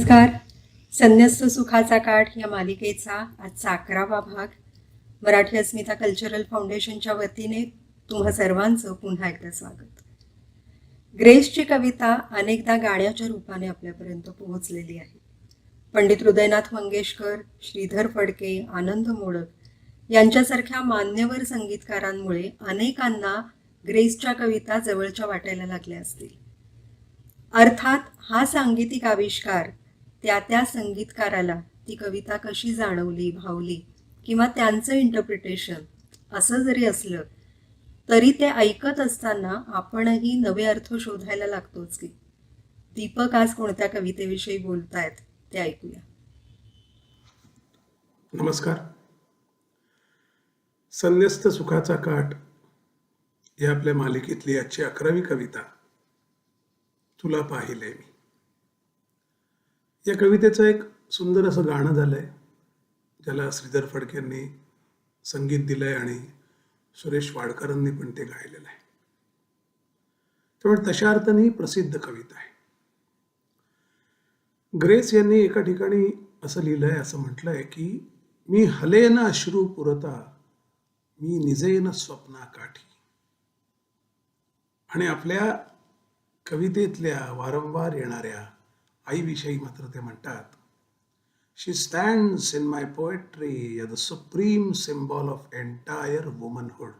नमस्कार. संन्यस्त सुखाचा काठ या मालिकेचा आजचा अकरावा भाग. मराठी अस्मिता कल्चरल फाउंडेशनच्या वतीने तुम्हा सर्वांचं पुन्हा एकदा स्वागत. ग्रेसची कविता अनेकदा गाण्याच्या रूपाने आपल्यापर्यंत पोहोचलेली आहे. पंडित हृदयनाथ मंगेशकर श्रीधर फडके आनंद मोडक यांच्यासारख्या मान्यवर संगीतकारांमुळे अनेकांना ग्रेसच्या कविता जवळच्या वाटायला लागल्या असतील. अर्थात हा सांगीतिक आविष्कार त्या त्या संगीतकाराला ती कविता कशी जाणवली भावली किंवा त्यांचं इंटरप्रिटेशन असं जरी असलं तरी ते ऐकत असताना आपणही नवे अर्थ शोधायला लागतोच की दीपक आज कोणत्या कवितेविषयी बोलतायत ते ऐकूया. नमस्कार. संन्यस्त सुखाचा काठ या आपल्या मालिकेतली आजची अकरावी कविता तुला पाहिले मी. या कवितेचं एक सुंदर असं गाणं झालंय ज्याला श्रीधर फडकेंनी संगीत दिलंय आणि सुरेश वाडकरांनी पण ते गायलेलं आहे. त्यामुळे तशा अर्थाने ही प्रसिद्ध कविता आहे. ग्रेस यांनी एका ठिकाणी असं लिहिलंय असं म्हटलंय की मी हलेन अश्रू पुरता मी निजेन स्वप्ना काठी. आणि आपल्या कवितेतल्या वारंवार येणाऱ्या आईविषयी मात्र ते म्हणतात she stands in my poetry the supreme symbol of entire womanhood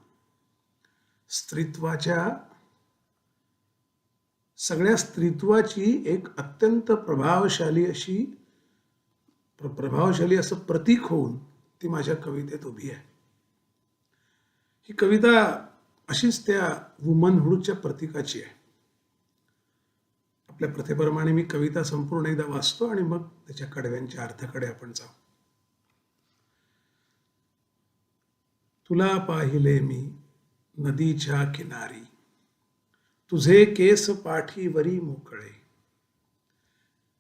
स्त्रीत्वाच्या सगळ्या स्त्रीत्वाची एक अत्यंत प्रभावशाली अशी प्र- प्रभावशाली असं प्रतीक होऊन ती माझ्या कवितेत उभी आहे. ही कविता अशीच त्या वुमनहुडच्या प्रतीकाची आहे. आपल्या प्रथेप्रमाणे मी कविता संपूर्ण एकदा वाचतो आणि मग त्याच्या कडव्यांच्या अर्थाकडे आपण जाऊ. तुला पाहिले मी नदीच्या किनारी. तुझे केस पाठीवरी मोकळे.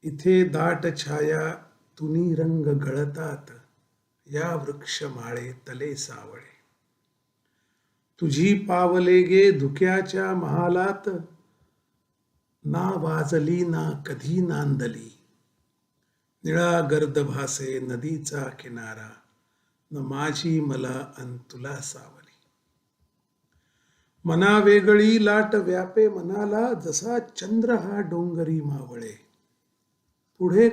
इथे दाट छाया तुनी रंग गळतात. या वृक्ष माळे तले सावळे. तुझी पावले गे धुक्याच्या महालात. ना वाजली ना कधी नांदली. निळा गर्द भासे नदीचा किनारा न माझी मला अंतुला सावली. मना वेगळी लाट व्यापे मनाला जसा चंद्र हा डोंगरी मावळे. पुढे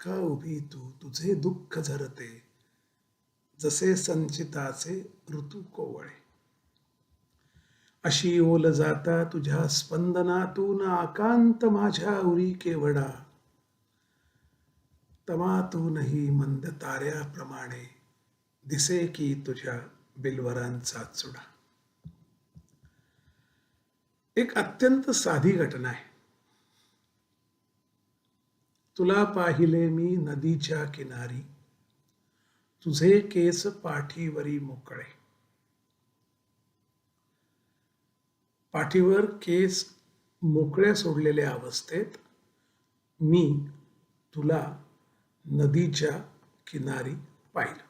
का उभी तू तुझे दुःख झरते जसे संचिताचे ऋतू कोवळे. अशी ओल जाता तुझ्या स्पंदनातून आकांत माझ्या उरी केवडा. तमातूनही मंद ताऱ्याप्रमाणे दिसे की तुझ्या बिलवरांचा चुडा. एक अत्यंत साधी घटना आहे. तुला पाहिले मी नदीच्या किनारी. तुझे केस पाठीवरी मोकळे. पाठीवर केस मोकळ्या सोडलेल्या अवस्थेत मी तुला नदीच्या किनारी पाहिलं.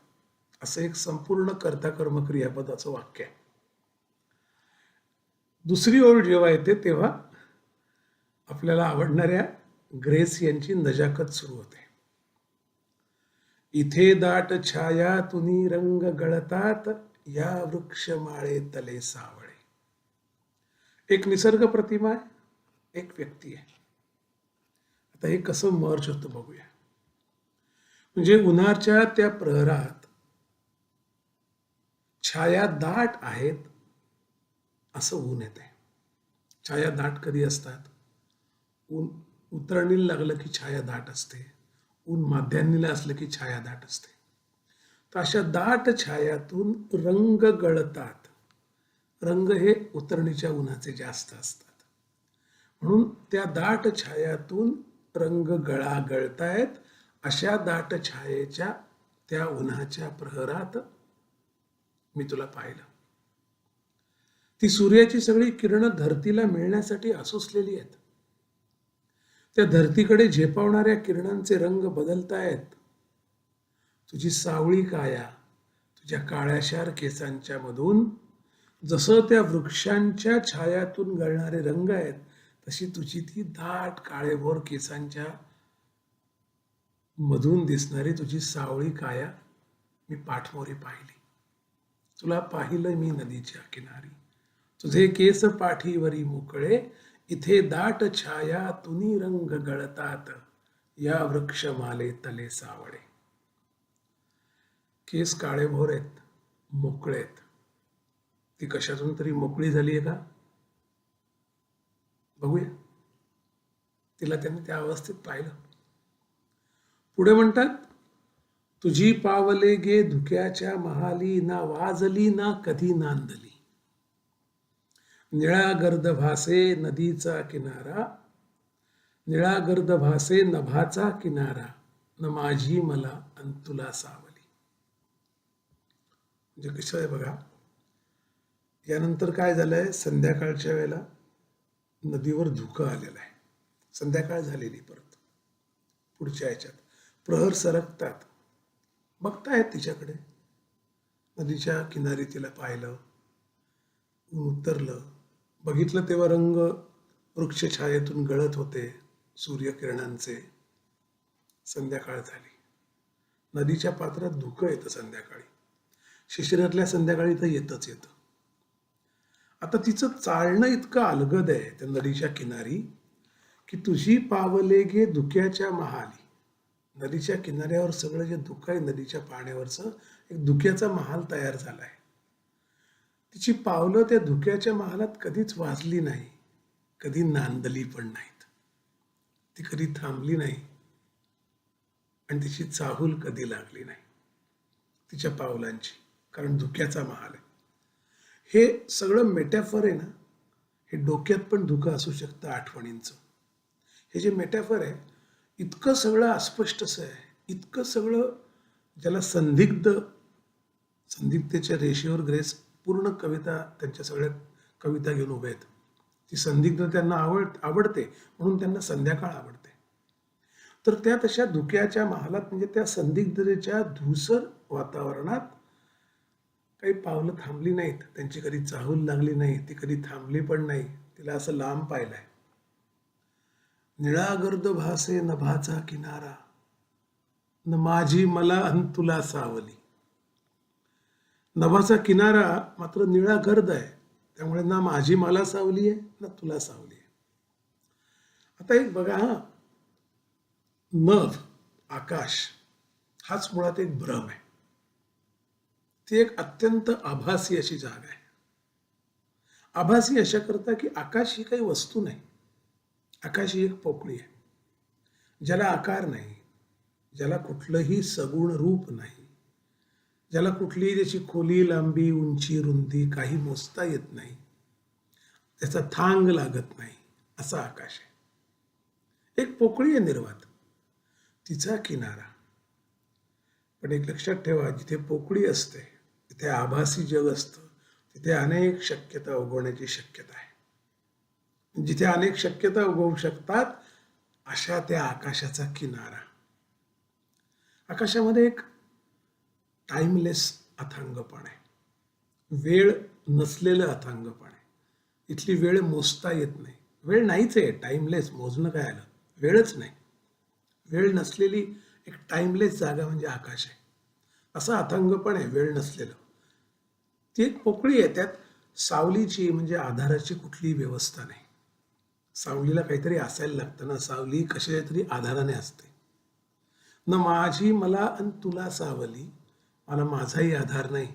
असं एक संपूर्ण कर्ता कर्म क्रियापदाचं वाक्य आहे. दुसरी ओळ जेव्हा येते तेव्हा आपल्याला आवडणाऱ्या ग्रेस यांची नजाकत सुरू होते. इथे दाट छाया तुनी रंग गळतात या वृक्षमाळे तले सावळ. एक निसर्ग प्रतिमा आहे एक व्यक्ती आहे. आता हे कसं मर्ज होतं बघूया. म्हणजे उन्हाच्या त्या प्रहरात छाया दाट आहेत असं ऊन येत आहे छाया दाट कधी असतात? ऊन उतरणीला लागलं की छाया दाट असते. ऊन माध्यान्नीला असलं की छाया दाट असते. तर अशा दाट छायातून रंग गळतात. रंग हे उतरणीच्या उन्हाचे जास्त असतात. म्हणून त्या दाट छायातून रंग गळा गळतायत अशा दाट छायेच्या त्या उन्हाच्या प्रहरात मी तुला पाहिलं. ती सूर्याची सगळी किरणं धरतीला मिळण्यासाठी असोसलेली आहेत. त्या धरतीकडे झेपावणाऱ्या किरणांचे रंग बदलतायत. तुझी सावळी काया तुझ्या काळ्याशार केसांच्या मधून जसं त्या वृक्षांच्या छायातून गळणारे रंग आहेत तशी तुझी ती दाट काळेभोर केसांच्या मधून दिसणारी तुझी सावळी काया मी पाठमोरी पाहिली. तुला पाहिलं मी नदीच्या किनारी. तुझे केस पाठीवरी मोकळे इथे दाट छाया तुनी रंग गळतात या वृक्षमाले तले सावळे. केस काळेभोर आहेत मोकळे आहेत ती कशातून तरी मोकळी झाली आहे का? बघूया. तिला त्यांनी त्या अवस्थेत पाहिलं. पुढे म्हणतात तुझी पावले गे धुक्याच्या महाली ना वाजली ना कधी नांदली. निळा गर्द भासे नदीचा किनारा निळा गर्द भासे नभाचा किनारा न माझी मला अन तुला सावली. म्हणजे कसं आहे बघा? यानंतर काय झालंय? संध्याकाळच्या वेळेला नदीवर धुकं आलेलं आहे. संध्याकाळ झालेली परत. पुढच्या ह्याच्यात प्रहर सरकतात. बघतायत तिच्याकडे. नदीच्या किनारी तिला पाहिलं. उतरलं. बघितलं तेव्हा रंग वृक्षछायेतून गळत होते सूर्यकिरणांचे. संध्याकाळ झाली. नदीच्या पात्रात धुकं येतं संध्याकाळी. शिशिरातल्या संध्याकाळी तर येतच येतं. आता तिचं चालणं इतकं अलगद आहे त्या नदीच्या किनारी की तुझी पावले गे धुक्याच्या महाली. नदीच्या किनाऱ्यावर सगळं जे धुकं आहे नदीच्या पाण्यावरचं एक धुक्याचा महाल तयार झाला आहे तिची पावलं त्या धुक्याच्या महालात कधीच वाजली नाही कधी नांदली पण नाहीत. ती कधी थांबली नाही आणि तिची चाहूल कधी लागली नाही. तिच्या पावलांची कारण धुक्याचा महाल आहे. हे सगळं मेटॅफर आहे ना हे डोक्यात पण धुकं असू शकतं आठवणींचं. हे जे मेटॅफर आहे इतकं सगळं अस्पष्टच आहे इतकं सगळं ज्याला संदिग्ध संदिग्धतेच्या रेषेवर ग्रेस पूर्ण कविता त्यांच्या सगळ्या कविता घेऊन उभे आहेत. ती संदिग्ध त्यांना आवड आवडते म्हणून त्यांना संध्याकाळ आवडते. तर त्या तशा धुक्याच्या महालात म्हणजे त्या संदिग्धतेच्या धुसर वातावरणात काही पावलं थांबली नाहीत. त्यांची कधी चाहूल लागली नाही ती कधी थांबली पण नाही. तिला असं लांब पाहिलंय. निळागर्द भासे नभाचा किनारा न माझी मला अन तुला सावली. नभाचा किनारा मात्र निळा गर्द आहे. त्यामुळे ना माझी मला सावली आहे ना तुला सावली आहे. आता एक बघा हा. नभ आकाश हाच मुळात एक भ्रम आहे. ती एक अत्यंत आभासी अशी जागा आहे. आभासी अशा करता की आकाश ही काही वस्तू नाही. आकाश ही एक पोकळी आहे. ज्याला आकार नाही ज्याला कुठलंही सगुण रूप नाही ज्याला कुठलीही त्याची खोली लांबी उंची रुंदी काही मोजता येत नाही त्याचा थांग लागत नाही असा आकाश आहे. एक पोकळी आहे निर्वात. तिचा किनारा. पण एक लक्षात ठेवा जिथे पोकळी असते तिथे आभासी जग असतं. तिथे अनेक शक्यता उगवण्याची शक्यता आहे. जिथे अनेक शक्यता उगवू शकतात अशा त्या आकाशाचा किनारा. आकाशामध्ये एक टाइमलेस अथांगपण आहे. वेळ नसलेलं अथांगपण आहे. इथली वेळ मोजता येत नाही. वेळ नाहीच आहे. टाइमलेस मोजणं काय आलं? वेळच नाही. वेळ नसलेली एक टाइमलेस जागा म्हणजे आकाश आहे. असं अथांगपण आहे वेळ नसलेलं. ती एक पोकळी आहे त्यात सावलीची म्हणजे आधाराची कुठलीही व्यवस्था नाही. सावलीला काहीतरी असायला लागतं ना सावली कशा तरी आधाराने असते. न माझी मला आणि तुला सावली मला माझाही आधार नाही.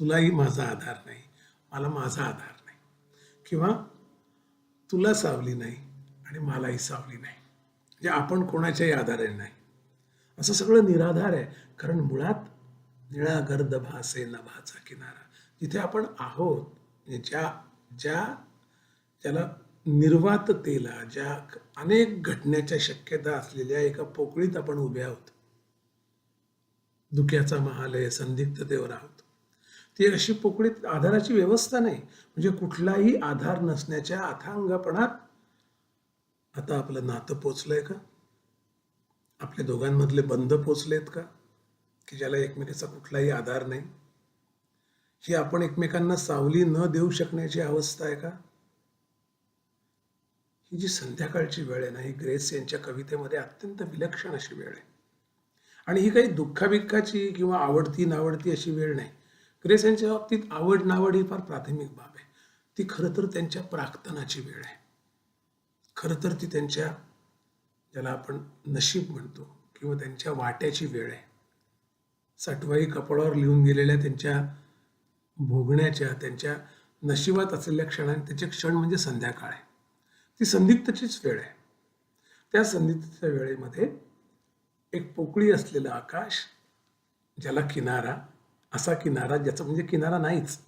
तुलाही माझा आधार नाही मला माझा आधार नाही. किंवा तुला सावली नाही आणि मलाही सावली नाही. म्हणजे आपण कोणाच्याही आधाराने नाही. असं सगळं निराधार आहे. कारण मुळात निळा गर्द भासे नभाचा किनारा. जिथे आपण आहोत ज्या ज्या ज्याला निर्वाततेला ज्या अनेक घटण्याच्या शक्यता असलेल्या एका पोकळीत आपण उभे आहोत. धुक्याचा महालय संदिग्धतेवर आहोत. ती अशी पोकळीत आधाराची व्यवस्था नाही. म्हणजे कुठलाही आधार नसण्याच्या अथांगपणात आता आपलं नातं पोचलंय का? आपल्या दोघांमधले बंध पोचलेत का? की ज्याला एकमेकाचा कुठलाही आधार नाही? ही आपण एकमेकांना सावली न देऊ शकण्याची अवस्था आहे का? ही जी संध्याकाळची वेळ आहे ना ही ग्रेस यांच्या कवितेमध्ये अत्यंत विलक्षण अशी वेळ आहे. आणि ही काही दुःखाभिक्खाची किंवा आवडती नावडती अशी वेळ नाही. ग्रेस यांच्या बाबतीत आवड नावड ही फार प्राथमिक बाब आहे. ती खरं तर त्यांच्या प्राक्तनाची वेळ आहे. खरं तर ती त्यांच्या ज्याला आपण नशीब म्हणतो किंवा त्यांच्या वाट्याची वेळ आहे. सटवाई कपडावर लिहून गेलेल्या त्यांच्या भोगण्याच्या त्यांच्या नशिबात असलेल्या क्षणाने त्याचे क्षण म्हणजे संध्याकाळ आहे. ती संदिग्धचीच वेळ आहे. त्या संदिग्धच्या वेळेमध्ये एक पोकळी असलेलं आकाश ज्याला किनारा असा किनारा ज्याचा म्हणजे किनारा नाहीच.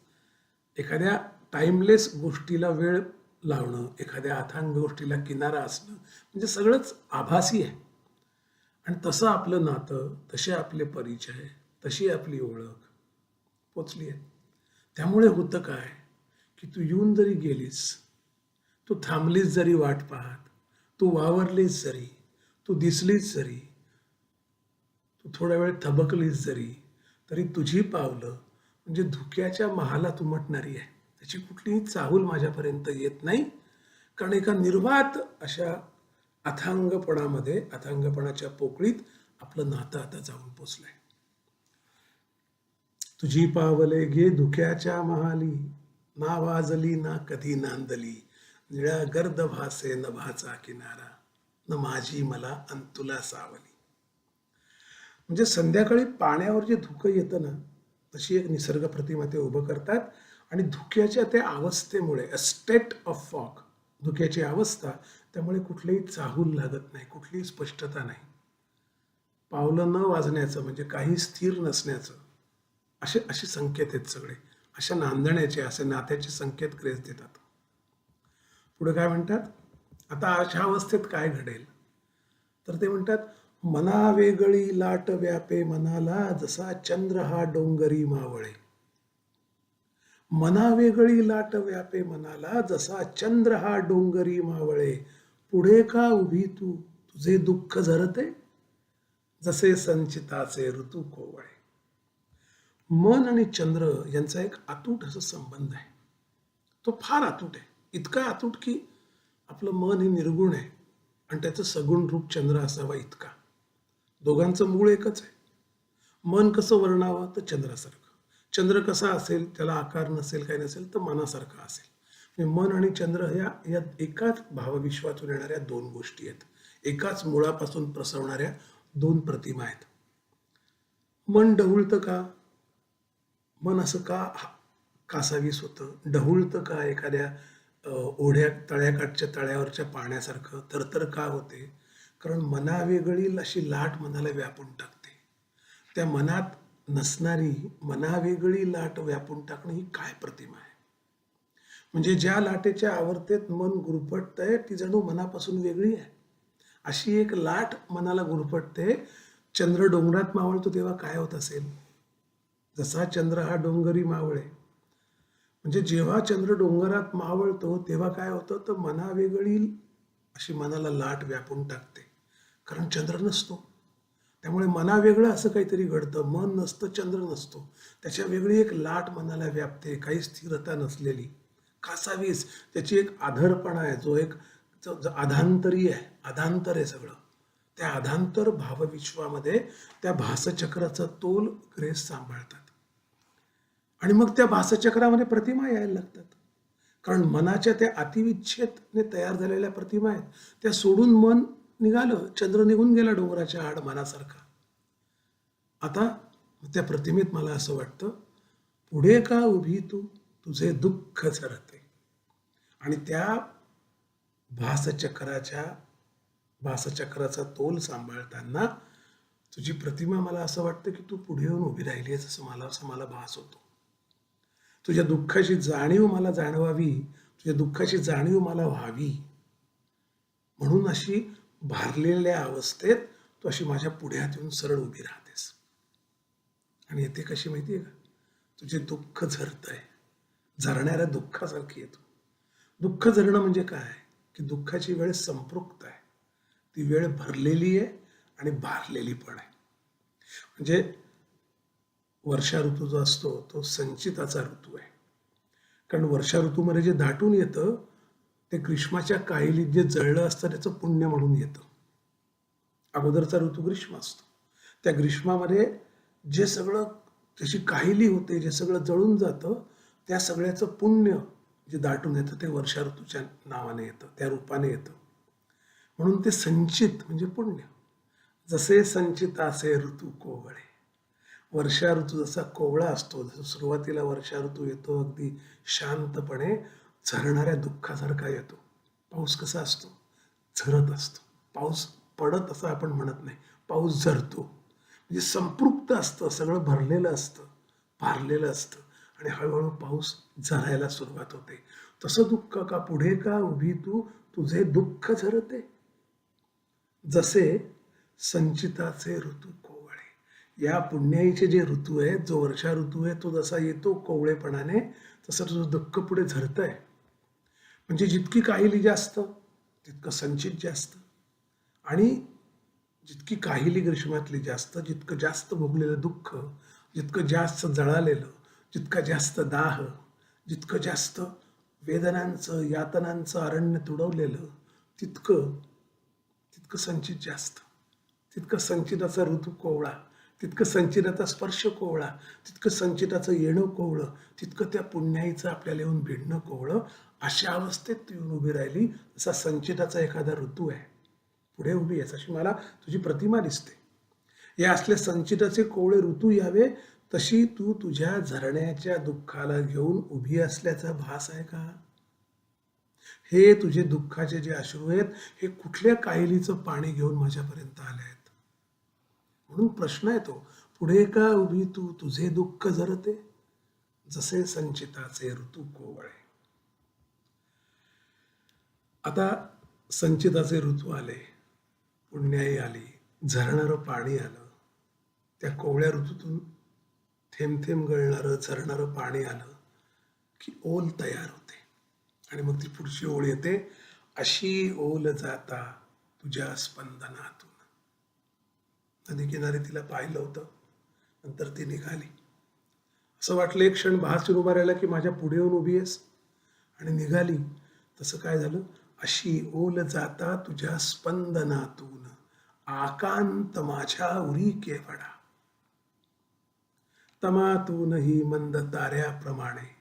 एखाद्या टाइमलेस गोष्टीला वेळ लावणं एखाद्या अथांग गोष्टीला किनारा असणं म्हणजे सगळंच आभासी आहे. आणि तसं आपलं नातं तसे आपले परिचय तशी आपली ओळख पोचली आहे. त्यामुळे होतं काय की तू येऊन जरी गेलीस तू थांबलीस जरी वाट पाहत तू वावरलीस जरी तू दिसलीस जरी तू थोड्या वेळ थबकलीस जरी तरी तुझी पावलं म्हणजे धुक्याच्या महाला तुमटणारी आहे त्याची कुठलीही चाहूल माझ्यापर्यंत येत नाही. कारण एका निर्वात अशा अथांगपणामध्ये अथांगपणाच्या पोकळीत आपलं नातं आता जाऊन पोचलंय. तुझी पावले गे धुक्याच्या महाली ना वाजली ना कधी नांदली निळ्या गर्द भासे नभाचा किनारा न माझी मला अंतुला सावली. म्हणजे संध्याकाळी पाण्यावर जे धुकं येतं ना तशी एक निसर्ग प्रतिमा ते उभं करतात. आणि धुक्याच्या त्या अवस्थेमुळे अ स्टेट ऑफ फॉक धुक्याची अवस्था त्यामुळे कुठलीही चाहूल लागत नाही कुठलीही स्पष्टता नाही. पावलं न वाजण्याचं म्हणजे काही स्थिर नसण्याचं असे असे संकेत आहेत सगळे. अशा नांदण्याचे असे नात्याचे संकेत ग्रेस देतात. पुढे काय म्हणतात? आता अशा अवस्थेत काय घडेल? तर ते म्हणतात मना वेगळी लाट व्यापे मनाला जसा चंद्र हा डोंगरी मावळे. मनावेगळी लाट व्यापे मनाला जसा चंद्र हा डोंगरी मावळे. पुढे का उभी तू? तुझे दुःख झरते? जसे संचिताचे ऋतू कोवळे. मन आणि चंद्र यांचा एक अतूट असा संबंध आहे. तो फार अतूट आहे. इतका अतूट की आपलं मन हे निर्गुण आहे. आणि त्याचं सगुण रूप चंद्र असावा इतका. दोघांचं मूळ एकच आहे. मन कसं वर्णावं? तर चंद्रासारखं. चंद्र कसा असेल त्याला आकार नसेल काही नसेल तर मनासारखा असेल. म्हणजे मन आणि चंद्र ह्या या एकाच भावविश्वातून येणाऱ्या दोन गोष्टी आहेत. एकाच मुळापासून प्रसवणाऱ्या दोन प्रतिमा आहेत. मन ढवळतं का? मन असं का कासावीस होतं? ढवळतं का एखाद्या ओढ्या तळ्याकाठच्या तळ्यावरच्या पाण्यासारखं? तरतर का होते? कारण मनावेगळी अशी लाट मनाला व्यापून टाकते. त्या मनात नसणारी मनावेगळी लाट व्यापून टाकणं ही काय प्रतिमा आहे? म्हणजे ज्या लाटेच्या आवर्तेत मन गुरफटतंय ती जणू मनापासून वेगळी आहे. अशी एक लाट मनाला गुरफटते. चंद्र डोंगरात मावळतो तेव्हा काय होत असेल? जसा चंद्र हा डोंगरी मावळे. म्हणजे जेव्हा चंद्र डोंगरात मावळतो तेव्हा काय होतं? तर मनावेगळी अशी मनाला लाट व्यापून टाकते. कारण चंद्र नसतो. त्यामुळे मनावेगळं असं काहीतरी घडतं मन नसतं चंद्र नसतो. त्याच्या वेगळी एक लाट मनाला व्यापते काही स्थिरता नसलेली. कासावीस त्याची एक आधरपणा आहे जो एक आधांतरी आहे आधांतर आहे सगळं. त्या आधांतर भावविश्वामध्ये त्या भासचक्राचा तोल ग्रेस सांभाळतात. आणि मग त्या भासचक्रामध्ये प्रतिमा यायला लागतात. कारण मनाच्या त्या अतिविच्छेदने तयार झालेल्या प्रतिमा आहेत त्या सोडून मन निघालं. चंद्र निघून गेला डोंगराच्या आड मनासारखा. आता त्या प्रतिमेत मला असं वाटतं पुढे का उभी तू? तुझे दुःख झरते आणि त्या भासचक्राच्या भासचक्राचा तोल सांभाळताना तुझी प्रतिमा मला असं वाटतं की तू पुढे येऊन उभी राहिली आहेस असं मला असं मला भास होतो. तुझ्या दुःखाची जाणीव मला जाणवावी. तुझ्या दुःखाची जाणीव मला व्हावी. म्हणून अशी भारलेल्या अवस्थेत तू अशी माझ्या पुढ्यात येऊन सरळ उभी राहतेस. आणि येते कशी माहिती आहे का? तुझे दुःख झरतंय. झरणाऱ्या दुःखासारखी येतो दुःख झरणं म्हणजे काय? की दुःखाची वेळ संपृक्त आहे. ती वेळ भरलेली आहे आणि भारलेली पण आहे. म्हणजे वर्षा ऋतू जो असतो तो संचिताचा ऋतू आहे. कारण वर्षा ऋतूमध्ये जे दाटून येतं ते ग्रीष्माच्या काहिलीत जे जळलं असतं त्याचं पुण्य म्हणून येतं. अगोदरचा ऋतू ग्रीष्म असतो. त्या ग्रीष्मामध्ये जे सगळं त्याची काहिली होते जे सगळं जळून जातं त्या सगळ्याचं पुण्य जे दाटून येतं ते वर्षा ऋतूच्या नावाने येतं त्या रूपाने येतं. म्हणून ते संचित म्हणजे पुण्य. जसे संचित असे ऋतू कोवळे. वर्षा ऋतू जसा कोवळा असतो जसं सुरुवातीला वर्षा ऋतू येतो अगदी शांतपणे झरणाऱ्या दुःखासारखा येतो. पाऊस कसा असतो? झरत असतो. पाऊस पडत असं आपण म्हणत नाही. पाऊस झरतो. म्हणजे संपृक्त असतं. सगळं भरलेलं असतं. भारलेलं असतं. आणि हळूहळू पाऊस झरायला सुरुवात होते. तसं दुःख का? पुढे का उभी तू? तुझे दुःख झरते. जसे संचिताचे ऋतू कोवळे. या पुण्याईचे जे ऋतू आहे जो वर्षा ऋतू आहे तो जसा येतो कोवळेपणाने तसं तुझं दुःख पुढे झरत आहे म्हणजे जितकी काहिली जास्त तितकं संचित जास्त. आणि जितकी काहिली ग्रीष्मातली जास्त जितकं जास्त भोगलेलं दुःख जितकं जास्त जळालेलं जितका जास्त दाह जितकं जास्त वेदनांचं यातनांचं अरण्य तुडवलेलं तितकं तितकं संचित जास्त. तितकं संचिताचा ऋतू कोवळा तितकं संचिताचा स्पर्श कोवळा तितकं संचिताचं येणं कोवळं तितकं त्या पुण्याईचं आपल्याला येऊन भिडणं कोवळं अशा अवस्थेत ती येऊन उभी राहिली जसा संचिताचा एखादा ऋतू आहे. पुढे उभी आहे अशी मला तुझी प्रतिमा दिसते. या असले संचिताचे कोवळे ऋतू यावे तशी तू तुझ्या झरण्याच्या दुःखाला घेऊन उभी असल्याचा भास आहे का? हे तुझे दुःखाचे जे अश्रू आहेत हे कुठल्या काहिलीचं पाणी घेऊन माझ्यापर्यंत आले आहेत? म्हणून प्रश्न येतो पुढे का उभी तू तुझे दुःख झरते? जसे संचिताचे ऋतू कोवळे. आता संचिताचे ऋतू आले पुण्याई आली झरणारं पाणी आलं. त्या कोवळ्या ऋतूतून थेंब थेंब गळणारं झरणारं पाणी आलं की ओल तयार होते. आणि मग ती पुढची ओळ येते अशी ओल जाता तुझ्या स्पंदनातून. नदी किनारी तिला पाहिलं होतं नंतर ती निघाली. असं वाटलं एक क्षण भासून उभा राहिला की माझ्या पुढे येऊन उभी आहेस. आणि निघाली. तसं काय झालं? अशी ओल जाता तुझ्या स्पंदनातून. आकांत माझ्या उरी केवडा. तमातूनही मंद ताऱ्याप्रमाणे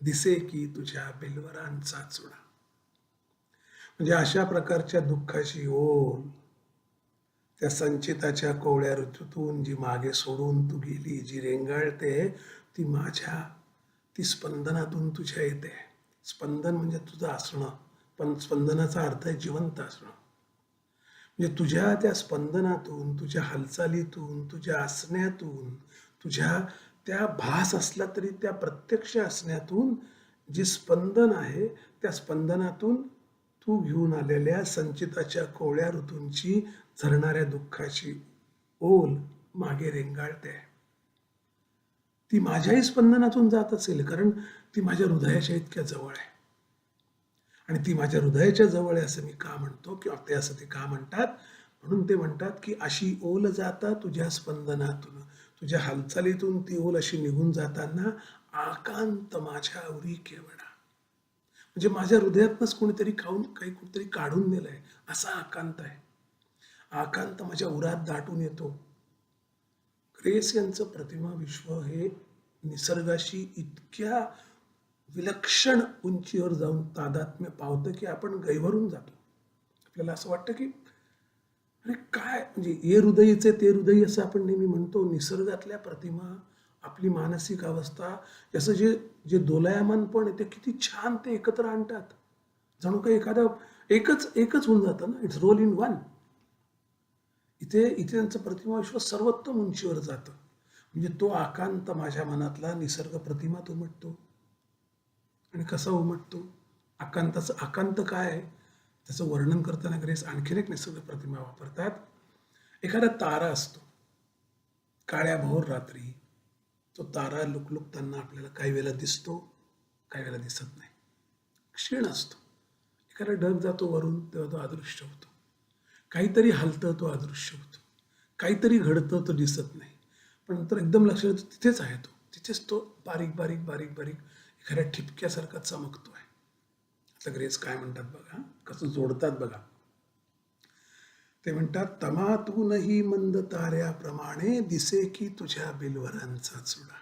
दिसे की तुझ्या बिलवरांचा चुडा. म्हणजे अशा प्रकारच्या दुःखाची ओल त्या संचिताच्या कोवळ्या ऋतूतून जी मागे सोडून तू गेली जी रेंगाळते ती माझ्या ती स्पंदनातून तुझ्या येते. स्पंदन म्हणजे तुझं असणं पण स्पंदनाचा अर्थ आहे जिवंत असणं. म्हणजे तुझ्या त्या स्पंदनातून तुझ्या हालचालीतून तुझ्या असण्यातून तुझ्या त्या भास असला तरी त्या प्रत्यक्ष असण्यातून जे स्पंदन आहे त्या स्पंदनातून तू घेऊन आलेल्या संचिताच्या कोवळ्या ऋतूंची झरणाऱ्या दुःखाची ओल मागे रेंगाळते. ती माझ्याही स्पंदनातून जात असेल कारण ती माझ्या हृदयाच्या इतक्या जवळ आहे. आणि ती माझ्या हृदयाच्या जवळ आहे असं मी का म्हणतो? किंवा ते असं ते का म्हणतात? म्हणून ते म्हणतात की अशी ओल जाता तुझ्या स्पंदनातून. तुझ्या हालचालीतून ती ओल अशी निघून जाताना आकांत माझ्या उरी केवडा. म्हणजे माझ्या हृदयातनंच कोणीतरी खाऊन काही कुठतरी काढून नेलंय. असा आकांत आहे. आकांत माझ्या उरात दाटून येतो. ग्रेस यांचं प्रतिमा विश्व हे निसर्गाशी इतक्या विलक्षण उंचीवर जाऊन तादात्म्य पावतं की आपण गैवरून जातो. आपल्याला असं वाटतं की अरे काय? म्हणजे ये हृदयीचे ते हृदयी असं आपण नेहमी म्हणतो. निसर्गातल्या प्रतिमा आपली मानसिक अवस्था याचं जे जे दोलायमान पण आहे ते किती छान ते एकत्र आणतात. जणू काही एखादा एकच एकच होऊन जातं ना. इट्स रोल इन वन इथे इथे त्यांचं प्रतिमा विश्व सर्वोत्तम उंचीवर जातं. म्हणजे तो आकांत माझ्या मनातला निसर्ग प्रतिमा तो म्हणतो आणि कसा उमटतो? आकांताचं आकांत काय आहे? त्याचं वर्णन करताना ग्रेस आणखीन एक निसर्ग प्रतिमा वापरतात. एखादा तारा असतो. काळ्या भोर रात्री तो तारा लुकलुकताना आपल्याला काही वेळेला दिसतो काही वेळेला दिसत नाही. क्षीण असतो. एखादा ढग जातो वरून तेव्हा तो अदृश्य होतो. काहीतरी हलतं तो अदृश्य होतो. काहीतरी घडतं तो दिसत नाही. पण नंतर एकदम लक्षात येतो तिथेच आहे तो. तिथेच तो बारीक बारीक बारीक बारीक एखाद्या ठिपक्यासारखा चमकतो आहे आता ग्रेस काय म्हणतात बघा? कसं जोडतात बघा. ते म्हणतात तमातूनही मंद ताऱ्याप्रमाणे दिसे की तुझ्या बिलवरांचा चुडा.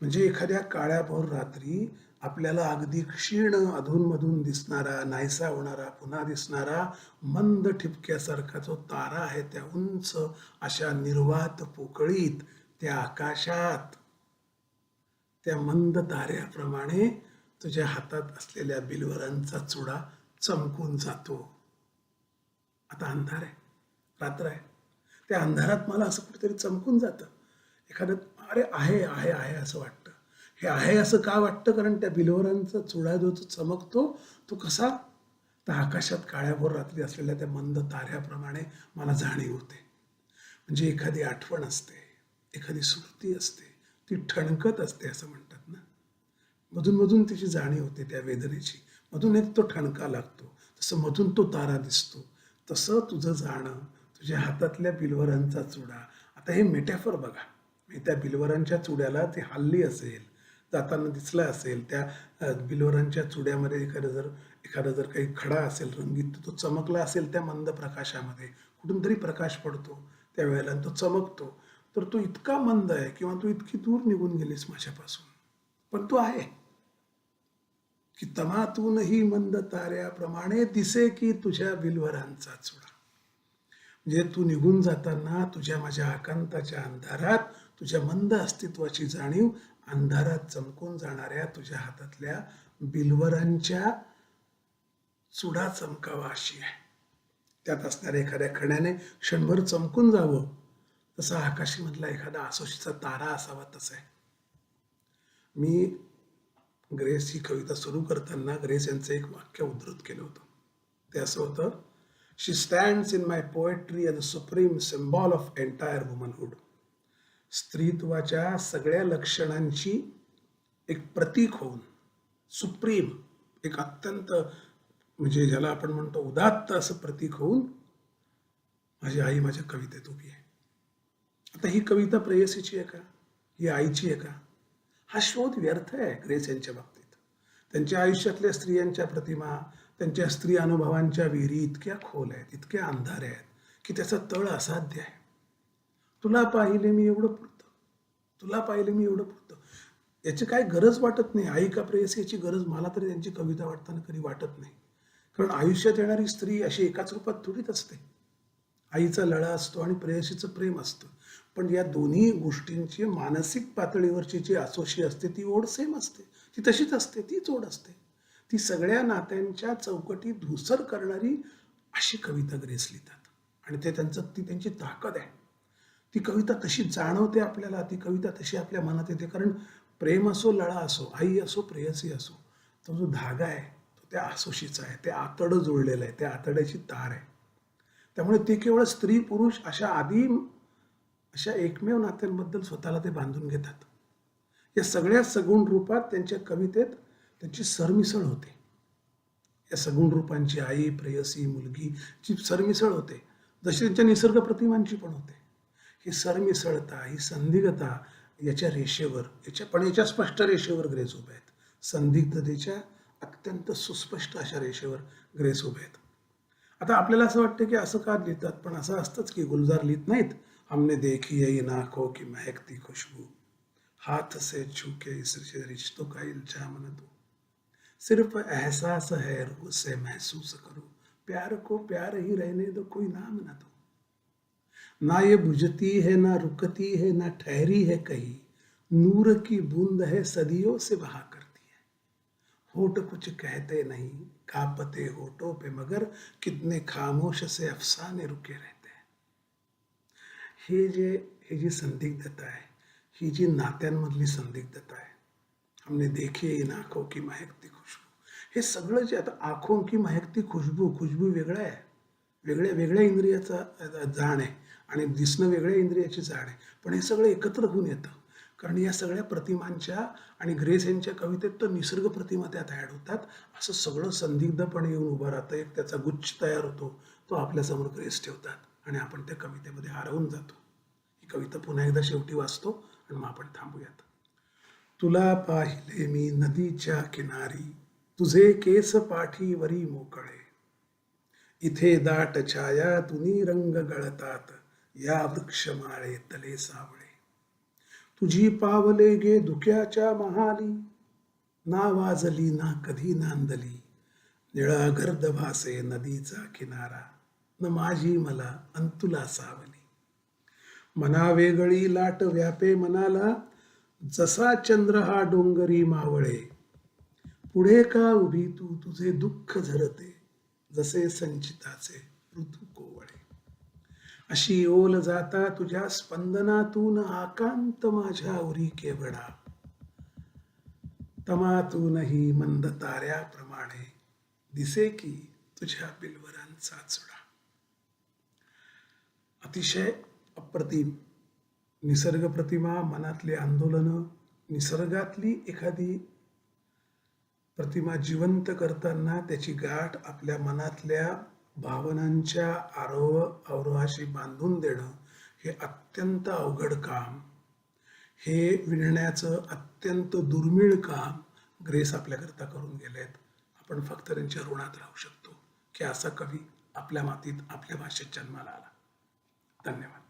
म्हणजे एखाद्या काळ्याभोर रात्री आपल्याला अगदी क्षीण अधूनमधून दिसणारा नाहीसा होणारा पुन्हा दिसणारा मंद ठिपक्यासारखा जो तारा आहे त्या उंच अशा निर्वात पोकळीत त्या आकाशात त्या मंद ताऱ्याप्रमाणे तुझ्या हातात असलेल्या बिलवरांचा चुडा चमकून जातो. आता अंधार आहे रात्र आहे. त्या अंधारात मला असं कुठेतरी चमकून जातं. एखादं अरे आहे आहे आहे असं वाटतं. हे आहे असं का वाटतं? कारण त्या बिलवरांचा चुडा जो तो चमकतो तो कसा? तर आकाशात काळ्याभोर रात्री असलेल्या त्या मंद ताऱ्याप्रमाणे मला जाणीव होते. म्हणजे एखादी आठवण असते एखादी स्मृती असते. ती ठणकत असते असं म्हणतात ना. मधून मधून तिची जाणीव होते त्या वेदनेची. मधून एक तो ठणका लागतो. तसं मधून तो तारा दिसतो. तसं तुझं जाणं तुझ्या हातातल्या बिलवरांचा चुडा. आता हे मेटॅफर बघा. मी त्या बिलवरांच्या चुड्याला ती हल्ली असेल जाताना दिसला असेल त्या बिलवरांच्या चुड्यामध्ये एखादं जर एखादा जर काही खडा असेल रंगीत तो चमकला असेल त्या मंद प्रकाशामध्ये. कुठून तरी प्रकाश पडतो त्यावेळेला तो चमकतो. तर तू इतका मंद आहे किंवा तू इतकी दूर निघून गेलीस माझ्यापासून. पण तू आहे. की तमातूनही मंद ताऱ्याप्रमाणे दिसे की तुझ्या बिलवरांचा चुडा. म्हणजे तू निघून जाताना तुझ्या माझ्या आकांताच्या अंधारात तुझ्या मंद अस्तित्वाची जाणीव अंधारात चमकून जाणाऱ्या तुझ्या हातातल्या बिलवरांच्या चुडा चमकावा अशी आहे. त्यात असणाऱ्या एखाद्या खण्याने क्षणभर चमकून जावं. तसा आकाशीमधला एखादा आसोशीचा तारा असावा तसा आहे. मी ग्रेस ही कविता सुरू करताना ग्रेस यांचं एक वाक्य उद्धृत केलं होतं. ते असं होतं she stands in my poetry a supreme symbol of entire womanhood स्त्रीत्वाच्या सगळ्या लक्षणांची एक प्रतीक होऊन सुप्रीम एक अत्यंत म्हणजे ज्याला आपण म्हणतो उदात्त असं प्रतीक होऊन माझी आई माझ्या कवितेत उभी आहे. आता ही कविता प्रेयसीची आहे का? ही आईची आहे का? हा शोध व्यर्थ आहे ग्रेस यांच्या बाबतीत. त्यांच्या आयुष्यातल्या स्त्रियांच्या प्रतिमा त्यांच्या स्त्री अनुभवांच्या विहिरी इतक्या खोल आहेत इतक्या अंधार आहेत की त्याचा तळ असाध्य आहे. तुला पाहिले मी एवढं पुरतं. तुला पाहिले मी एवढं पुरतं. याची काय गरज वाटत नाही. आई का प्रेयसी याची गरज मला तरी त्यांची कविता वाटताना कधी वाटत नाही. कारण आयुष्यात येणारी स्त्री अशी एकाच रूपात थोडीच असते. आईचा लळा असतो आणि प्रेयसीचं प्रेम असतं. पण या दोन्ही गोष्टींची मानसिक पातळीवरची जी असोशी असते ती ओढ सेम असते. ती तशीच असते तीच ओढ असते. ती सगळ्या नात्यांच्या चौकटी धुसर करणारी अशी कविता ग्रेस लिहितात. आणि ते त्यांचं ती त्यांची ताकद आहे. ती कविता तशी जाणवते आपल्याला ती कविता तशी आपल्या मनात येते. कारण प्रेम असो लळा असो आई असो प्रेयसी असो तो जो धागा आहे तो त्या आसोशीचा आहे. ते आतडं जुळलेलं आहे. त्या आतड्याची तार आहे. त्यामुळे ती केवळ स्त्री पुरुष अशा आधी अशा एकमेव नात्यांबद्दल स्वतःला ते बांधून घेतात. या सगळ्या सगुण रूपात त्यांच्या कवितेत त्यांची सरमिसळ होते. या सगुण रूपांची आई प्रेयसी मुलगी ची सरमिसळ होते. जशी त्यांच्या निसर्ग प्रतिमांची पण होते. ही सरमिसळता ही संदिग्धता याच्या रेषेवर याच्या पण याच्या स्पष्ट रेषेवर ग्रेस उभे आहेत. संदिग्धतेच्या अत्यंत सुस्पष्ट अशा रेषेवर ग्रेस उभे आहेत. आता आपल्याला असं वाटतं की असं का लिहितात पण असं असतंच की गुलजार लिहित नाहीत. हमने देखी है इन आँखों की महकती खुशबू। हाथ से छूके इस रिश्तों का इल्ज़ाम न दो। सिर्फ़ एहसास है रूह से महसूस करो। प्यार को प्यार ही रहने दो, कोई नाम न दो। ना ये बुझती है, ना रुकती है, ना ठहरी है कहीं। नूर की बूंद है, सदियों से बहा करती है। होठ कुछ कहते नहीं, कापते होठों पे मगर कितने खामोश से अफसाने रुके रहते हे जे ही जी संदिग्धता आहे ही जी नात्यांमधली संदिग्धता आहे हमने देखी इन आंखों की महकती खुशबू. हे सगळं जे आता आंखों की महकती खुशबू खुशबू वेगळं आहे. वेगळ्या वेगळ्या इंद्रियाचा जाण आहे आणि दिसणं वेगळ्या इंद्रियाची जाण आहे. पण हे सगळं एकत्र होऊन येतं. कारण या सगळ्या प्रतिमांच्या आणि ग्रेस यांच्या कवितेत तर निसर्ग प्रतिमा त्यात ॲड होतात. असं सगळं संदिग्धपणे येऊन उभं राहतं. एक त्याचा गुच्छ तयार होतो. तो आपल्यासमोर ग्रेस ठेवतात आणि आपण त्या कवितेमध्ये हरवून जातो. कविता पुन्हा एकदा शेवटी वाचतो आणि मग आपण थांबूयात. तुला पाहिले मी नदीच्या किनारी तुझे केस पाठीवरी मोकळे. इथे दाट छाया तुनी रंग गळतात या वृक्षमाळे तले सावळे. तुझी पावले गे धुक्याच्या महाली ना वाजली ना कधी नांदली. निळा गर्द भासे नदीचा किनारा न माझी मला अंतुला सावली. मना वेगळी लाट व्यापे मनाला जसा चंद्र हा डोंगरी मावळे. पुढे का उभी तू तुझे दुःख झरते जसे संचिताचे ऋतू कोवळे. अशी ओल जाता तुझ्या स्पंदनातून आकांत माझ्या उरी केवडा. तमातूनही मंद ताऱ्याप्रमाणे दिसे की तुझ्या बिलवरांचा चुडा. अतिशय अप्रतिम. निसर्ग प्रतिमा मनातली आंदोलनं निसर्गातली एखादी प्रतिमा जिवंत करताना त्याची गाठ आपल्या मनातल्या भावनांच्या आरोह अवरोहाशी बांधून देणं हे अत्यंत अवघड काम. हे विणण्याचं अत्यंत दुर्मिळ काम ग्रेस आपल्याकरता करून गेलेत. आपण फक्त त्यांच्या ऋणात राहू शकतो. की असा कवी आपल्या मातीत आपल्या भाषेत जन्माला आला. धन्यवाद.